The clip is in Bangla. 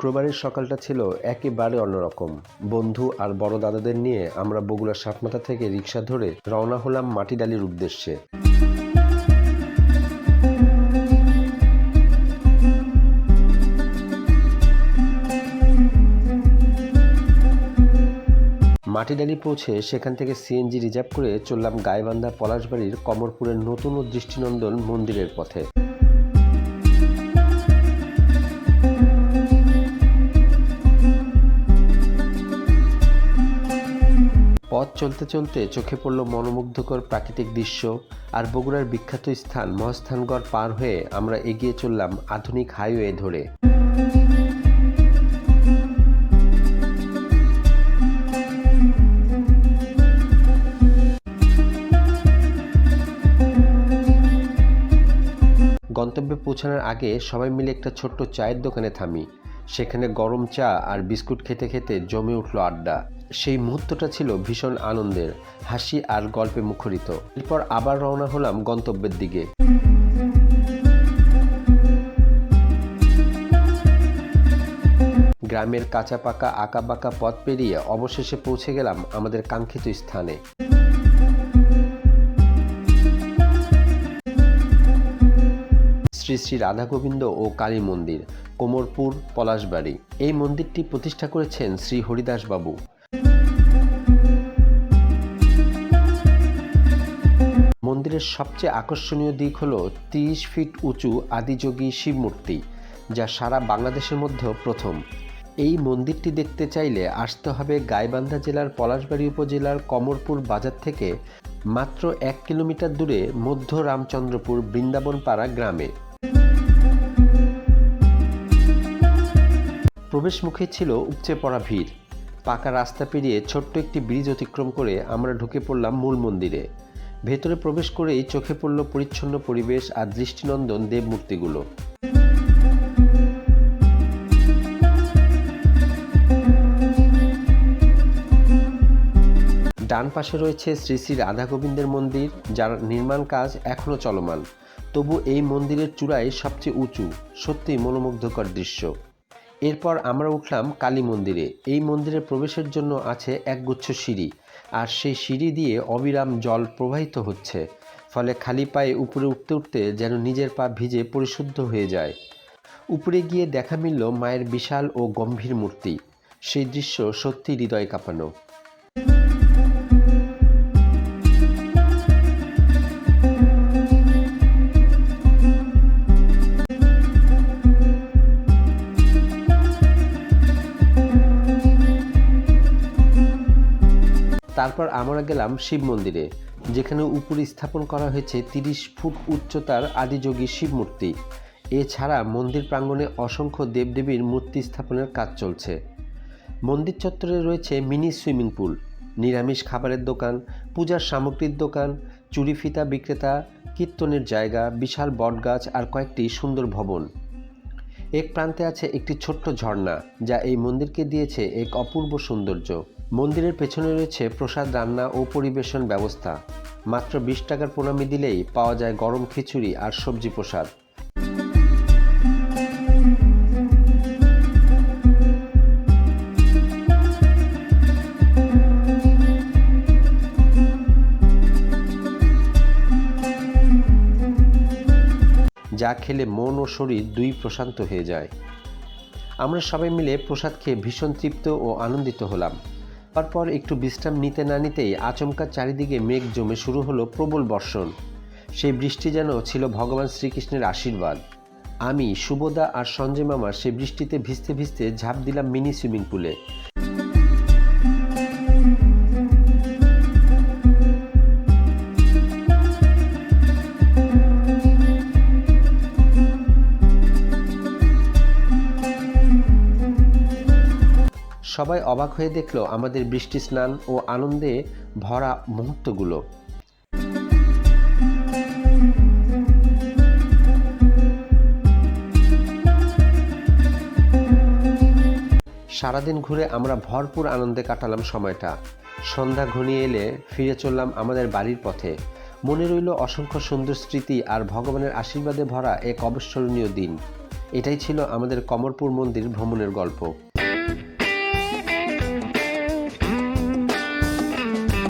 শুক্রবারের সকালটা ছিল একেবারে অন্যরকম। বন্ধু আর বড় দাদাদের নিয়ে আমরা বগুড়ার সাতমাথা থেকে রিক্সা ধরে রওনা হলাম মাটিডালির উদ্দেশ্যে। মাটিডালি পৌঁছে সেখান থেকে সিএনজি রিজার্ভ করে চললাম গাইবান্ধা পলাশবাড়ির কমরপুরের নতুন ও দৃষ্টিনন্দন মন্দিরের পথে। পথ চলতে চলতে চোখে পড়ল মনোমুগ্ধকর প্রাকৃতিক দৃশ্য আর বগুড়ার বিখ্যাত স্থান মহাস্থানগড় পার হয়ে আমরা এগিয়ে চললাম আধুনিক হাইওয়ে ধরে। গন্তব্যে পৌঁছানোর আগে সবাই মিলে একটা ছোট্ট চায়ের দোকানে থামি। সেখানে গরম চা আর বিস্কুট খেতে খেতে জমে উঠল আড্ডা। সেই মুহূর্তটা ছিল ভীষণ আনন্দের, হাসি আর গল্পে মুখরিত। এরপর আবার রওনা হলাম গন্তব্যের দিকে। গ্রামের কাঁচা পাকা আঁকা বাঁকা পথ পেরিয়ে অবশেষে পৌঁছে গেলাম আমাদের কাঙ্ক্ষিত স্থানে। শ্রী শ্রী রাধা গোবিন্দ ও কালী মন্দির। কোমরপুর, পলাশবাড়ি। এই মন্দিরটি প্রতিষ্ঠা করেছেন শ্রী হরিদাস বাবু। মন্দিরের সবচেয়ে আকর্ষণীয় দিক হল তিরিশ ফিট উঁচু আদিযোগী শিব মূর্তি, যা সারা বাংলাদেশের মধ্যে প্রথম। এই মন্দিরটি দেখতে চাইলে আসতে হবে গাইবান্ধা জেলার পলাশবাড়ি উপজেলার কমরপুর বাজার থেকে মাত্র এক কিলোমিটার দূরে মধ্য রামচন্দ্রপুর বৃন্দাবনপাড়া গ্রামে। প্রবেশ মুখে ছিল উপচে পড়া ভিড়। পাকা রাস্তা পেরিয়ে ছোট্ট একটি ব্রিজ অতিক্রম করে আমরা ঢুকে পড়লাম মূল মন্দিরে। ভেতরে প্রবেশ করেই চোখে পড়ল পরিচ্ছন্ন পরিবেশ আর দৃষ্টিনন্দন দেবমূর্তিগুলো। ডান পাশে রয়েছে শ্রী শ্রী রাধা গোবিন্দের মন্দির, যার নির্মাণ কাজ এখনও চলমান। তবু এই মন্দিরের চূড়ায় সবচেয়ে উঁচু সত্যি মনোমুগ্ধকর দৃশ্য। এরপর আমরা উঠলাম কালী মন্দিরে। এই মন্দিরে প্রবেশের জন্য আছে একগুচ্ছ সিঁড়ি। আর সেই সিঁড়ি দিয়ে অবিরাম জল প্রবাহিত হচ্ছে। ফলে খালি পায়ে উপরে উঠতে উঠতে যেন নিজের পা ভিজে পরিশুদ্ধ হয়ে যায়। উপরে গিয়ে দেখা মিলল মায়ের বিশাল ও গম্ভীর মূর্তি। সেই দৃশ্য সত্যি হৃদয় কাঁপানো। তারপর আমরা গেলাম শিব মন্দিরে, যেখানে উপরে স্থাপন করা হয়েছে তিরিশ ফুট উচ্চতার আদিযোগী শিব মূর্তি। এছাড়া মন্দির প্রাঙ্গণে অসংখ্য দেবদেবীর মূর্তি স্থাপনের কাজ চলছে। মন্দির চত্বরে রয়েছে মিনি সুইমিং পুল, নিরামিষ খাবারের দোকান, পূজার সামগ্রীর দোকান, চুরি ফিতা বিক্রেতা, কীর্তনের জায়গা, বিশাল বটগাছ আর কয়েকটি সুন্দর ভবন। এক প্রান্তে আছে একটি ছোট্ট ঝর্ণা, যা এই মন্দিরকে দিয়েছে এক অপূর্ব সৌন্দর্য। মন্দিরের পেছনে রয়েছে প্রসাদ, রান্না ও পরিবেশন ব্যবস্থা। মাত্র বিশ টাকার প্রণামী দিলেই পাওয়া যায় গরম খিচুড়ি আর সবজি প্রসাদ। যা খেলে মন ও শরীর দুই প্রশান্ত হয়ে যায়। আমরা সবাই মিলে প্রসাদ খেয়ে ভীষণ তৃপ্ত ও আনন্দিত হলাম। তারপর একটু বিশ্রাম নিতে না নিতেই আচমকা চারিদিকে মেঘ জমে শুরু হলো প্রবল বর্ষণ। সেই বৃষ্টি যেন ছিল ভগবান শ্রীকৃষ্ণের আশীর্বাদ। আমি, সুবোদা আর সঞ্জয় মামার সেই বৃষ্টিতে ভিজতে ভিজতে ঝাঁপ দিলাম মিনি সুইমিং পুলে। সবাই অবাক হয়ে দেখল আমাদের বৃষ্টি স্নান ও আনন্দে ভরা মুহূর্তগুলো। সারাদিন ঘুরে আমরা ভরপুর আনন্দে কাটালাম সময়টা। সন্ধ্যা ঘনিয়ে এলে ফিরে চললাম আমাদের বাড়ির পথে। মনে রইল অসংখ্য সুন্দর স্মৃতি আর ভগবানের আশীর্বাদে ভরা এক অবিস্মরণীয় দিন। এটাই ছিল আমাদের কমরপুর মন্দির ভ্রমণের গল্প।